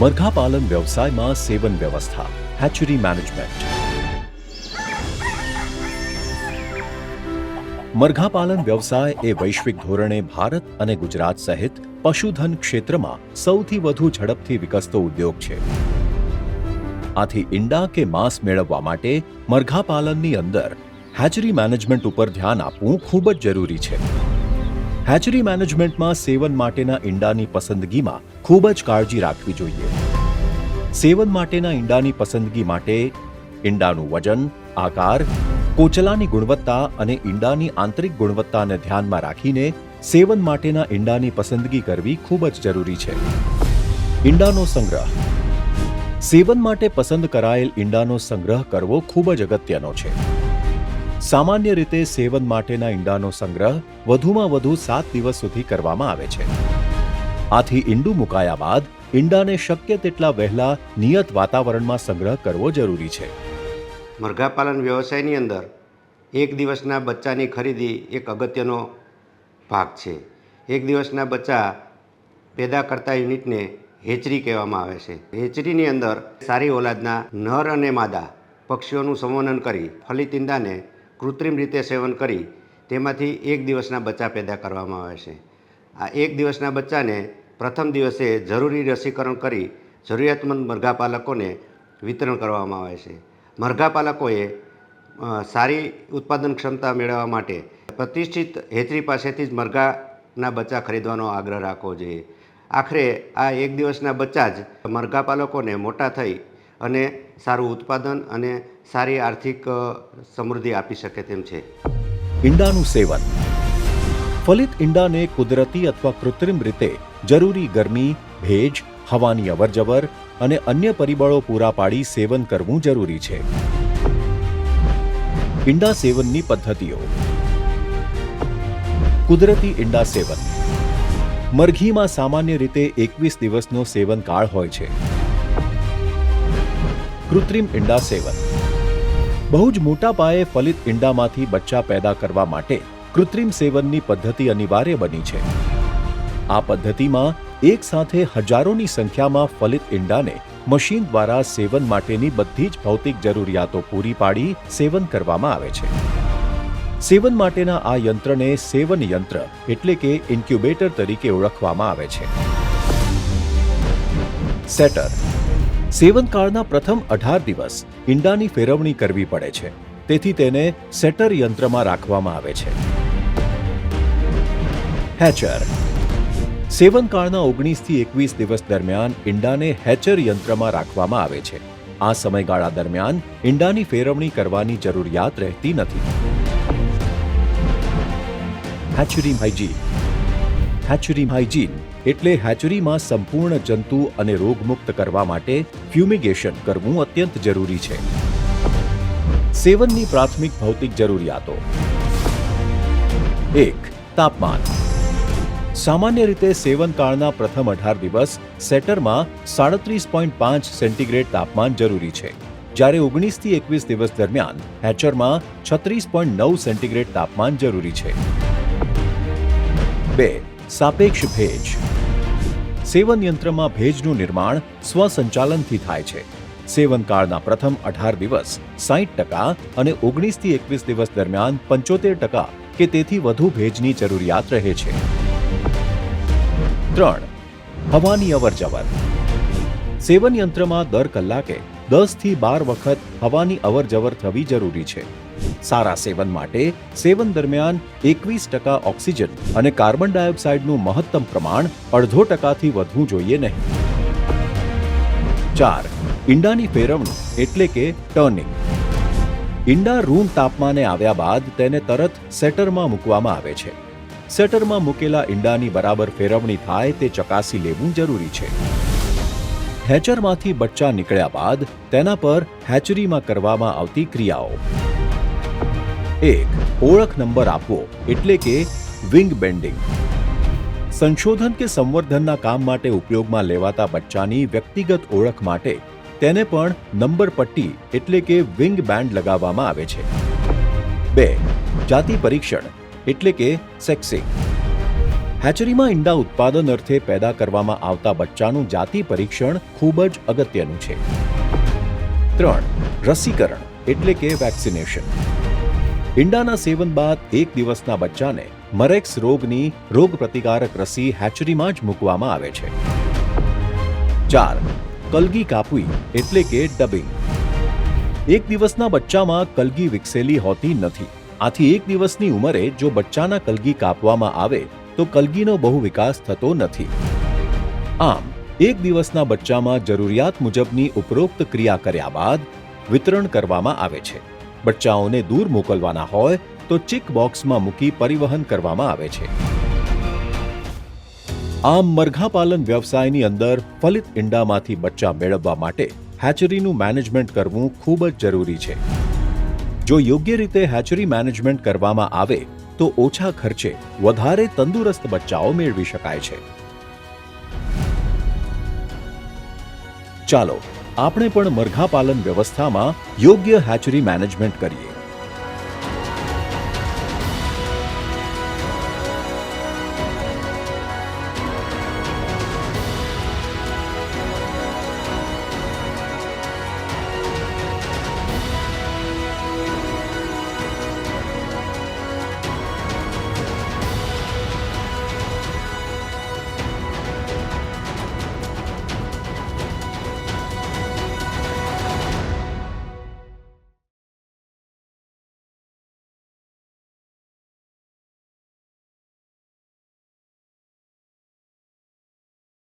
મરઘા પાલન વ્યવસાયમાં સેવન વ્યવસ્થા હેચરી મેનેજમેન્ટ મરઘા પાલન વ્યવસાય એ વૈશ્વિક ધોરણે ભારત અને ગુજરાત સહિત પશુધન ક્ષેત્રમાં સૌથી વધુ ઝડપથી વિકસતો ઉદ્યોગ છે. આથી ઈંડા કે માંસ મેળવવા માટે મરઘા પાલનની અંદર હેચરી મેનેજમેન્ટ ઉપર ધ્યાન આપવું ખૂબ જ જરૂરી છે. હેચરી મેનેજમેન્ટમાં સેવન માટેના ઈંડાની પસંદગીમાં ખૂબ જ કાળજી રાખવી જોઈએ. સેવન માટેના ઈંડાની પસંદગી માટે ઈંડાનું વજન, આકાર, કોચલાની ગુણવત્તા અને ઈંડાની આંતરિક ગુણવત્તાને ધ્યાનમાં રાખીને સેવન માટેના ઈંડાની પસંદગી કરવી ખૂબ જ જરૂરી છે. ઈંડાનો સંગ્રહ. સેવન માટે પસંદ કરાયેલ ઈંડાનો સંગ્રહ કરવો ખૂબ જ અગત્યનો છે. સામાન્ય રીતે સેવન માટેના ઈંડાનો સંગ્રહ વધુમાં વધુ સાત દિવસ સુધી કરવામાં આવે છે. આથી ઈંડું મુકાયા બાદ ઈંડાને શક્ય તેટલા વહેલા નિયત વાતાવરણમાં સંગ્રહ કરવો જરૂરી છે. મરઘા વ્યવસાયની અંદર એક દિવસના બચ્ચાની ખરીદી એક અગત્યનો ભાગ છે. એક દિવસના બચ્ચા પેદા કરતા યુનિટને હેચરી કહેવામાં આવે છે. હેચરીની અંદર સારી ઓલાદના નર અને માદા પક્ષીઓનું સંવનન કરી ફલિત ઈંડાને કૃત્રિમ રીતે સેવન કરી તેમાંથી એક દિવસના બચ્ચા પેદા કરવામાં આવે છે. આ એક દિવસના બચ્ચાને પ્રથમ દિવસે જરૂરી રસીકરણ કરી જરૂરિયાતમંદ મરઘાપાલકોને વિતરણ કરવામાં આવે છે. મરઘાપાલકોએ સારી ઉત્પાદન ક્ષમતા મેળવવા માટે પ્રતિષ્ઠિત હેચરી પાસેથી જ મરઘાના બચ્ચા ખરીદવાનો આગ્રહ રાખવો જોઈએ. આખરે આ એક દિવસના બચ્ચા જ મરઘાપાલકોને મોટા થઈ અને સારું ઉત્પાદન અને સારી આર્થિક સમૃદ્ધિ આપી શકે તેમ છે. ઈંડાનું સેવન. ફલિત ઈંડાને કુદરતી અથવા કૃત્રિમ રીતે જરૂરી ગરમી, ભેજ, હવાની અવરજવર અને અન્ય પરિબળો પૂરા પાડી સેવન કરવું જરૂરી છે. ઈંડા સેવનની પદ્ધતિઓ. કુદરતી ઈંડા સેવન. મરઘીમાં સામાન્ય રીતે એકવીસ દિવસનો સેવનકાળ હોય છે. કૃત્રિમ ઈંડા સેવન. બહુ જ મોટા પાયે ફલિત ઈંડામાંથી બચ્ચા પેદા કરવા માટે કૃત્રિમ સેવનની પદ્ધતિ અનિવાર્ય બની છે. આ પદ્ધતિમાં એક સાથે હજારોની સંખ્યામાં ફલિત ઈંડાને મશીન દ્વારા સેવન માટેની બધી જ ભૌતિક જરૂરિયાતો પૂરી પાડી સેવન કરવામાં આવે છે. સેવન માટેના આ યંત્રને સેવન યંત્ર એટલે કે ઇન્ક્યુબેટર તરીકે ઓળખવામાં આવે છે. સેટર. સેવનકાળના પ્રથમ અઢાર દિવસ ઈંડાની ફેરવણી કરવી પડે છે. તેથી તેને સેટર યંત્રમાં રાખવામાં આવે છે. હેચર. સેવનકાળના ઓગણીસથી એકવીસ દિવસ દરમિયાન ઈંડાને હેચર યંત્રમાં રાખવામાં આવે છે. આ સમયગાળા દરમિયાન ઈંડાની ફેરવણી કરવાની જરૂરિયાત રહેતી નથી. હેચરી હાઇજીન હેચરી હાઇજીન એટલે હેચરીમાં સંપૂર્ણ જંતુ અને રોગમુક્ત કરવા માટે ફ્યુમિગેશન કરવું અત્યંત જરૂરી છે. સેવનની પ્રાથમિક ભૌતિક જરૂરિયાતો. એક, તાપમાન. સામાન્ય રીતે સેવનકાળના પ્રથમ અઢાર દિવસ સેટરમાં સાડત્રીસ પોઈન્ટ પાંચ સેન્ટીગ્રેડ તાપમાન જરૂરી છે. જ્યારે ઓગણીસથી એકવીસ દિવસ દરમિયાન હેચરમાં છત્રીસ પોઈન્ટ નવ સેન્ટીગ્રેડ તાપમાન જરૂરી છે. બે સાપેક્ષ ભેજ. સેવન યંત્રમાં ભેજનું નિર્માણ સ્વસંચાલનથી થાય છે. સેવનકાળના પ્રથમ અઢાર દિવસ સાહીઠ ટકા અને ઓગણીસથી એકવીસ દિવસ દરમિયાન પંચોતેર ટકા કે તેથી વધુ ભેજની જરૂરિયાત રહે છે. ત્રણ. હવાની અવરજવર. સેવન યંત્રમાં દર કલાકે દસથી બાર વખત હવાની અવરજવર થવી જરૂરી છે. સારા સેવન માટે સેવન દરમિયાન એકવીસ ટકા ઓક્સિજન અને કાર્બન ડાયોક્સાઇડનું મહત્તમ પ્રમાણ અડધો ટકાથી વધવું જોઈએ નહીં. ચાર, ઈંડાની ફેરવણી એટલે કે ટર્નિંગ. ઈંડા રૂમ તાપમાને આવ્યા બાદ તેને તરત સેટરમાં મૂકવામાં આવે છે. સેટરમાં મૂકેલા ઈંડાની બરાબર ફેરવણી થાય તે ચકાસી લેવું જરૂરી છે. હેચરમાંથી બચ્ચા નીકળ્યા બાદ તેના પર હેચરીમાં કરવામાં આવતી ક્રિયાઓ. એક, ઓળખ નંબર આપવો, એટલે કે વિંગ બેન્ડિંગ. સંશોધન કે સંવર્ધનના કામ માટે ઉપયોગમાં લેવાતા બચ્ચાની વ્યક્તિગત ઓળખ માટે તેને પણ નંબર પટ્ટી, એટલે કે વિંગ બેન્ડ લગાવવામાં આવે છે. બે, જાતિ પરીક્ષણ, એટલે કે સેક્સિંગ. હેચરીમાં ઈંડા ઉત્પાદન અર્થે પેદા કરવામાં આવતા બચ્ચાનું જાતિ પરીક્ષણ ખૂબ જ અગત્યનું છે. ત્રણ, રસીકરણ, એટલે કે વેક્સિનેશન. ઈંડાના સેવન બાદ એક દિવસના બચ્ચાને મરેક્સ રોગની રોગપ્રતિકારક રસી હેચરીમાં જ મૂકવામાં આવે છે. ચાર, કલગી કાપવી, એટલે કે ડબિંગ. એક દિવસના બચ્ચામાં કલગી વિકસેલી હોતી નથી. આથી એક દિવસની ઉંમરે જો બચ્ચાના કલગી કાપવામાં આવે તો કલગીનો બહુ વિકાસ થતો નથી. આમ, એક દિવસના બચ્ચામાં જરૂરિયાત મુજબની ઉપરોક્ત ક્રિયા કર્યા બાદ વિતરણ કરવામાં આવે છે. બચ્ચાઓને દૂર મોકલવાના હોય તો ચિક બોક્સમાં મૂકી પરિવહન કરવામાં આવે છે. આમ, મરઘાપાલન વ્યવસાયની અંદર ફલિત ઈંડામાંથી બચ્ચા મેળવવા માટે હેચરીનું મેનેજમેન્ટ કરવું ખૂબ જ જરૂરી છે. જો યોગ્ય રીતે હેચરી મેનેજમેન્ટ કરવામાં આવે તો ઓછા ખર્ચે વધારે તંદુરસ્ત બચ્ચાઓ મેળવી શકાય છે. ચાલો, આપણે પણ મરઘાપાલન વ્યવસ્થામાં યોગ્ય હેચરી મેનેજમેન્ટ કરીએ.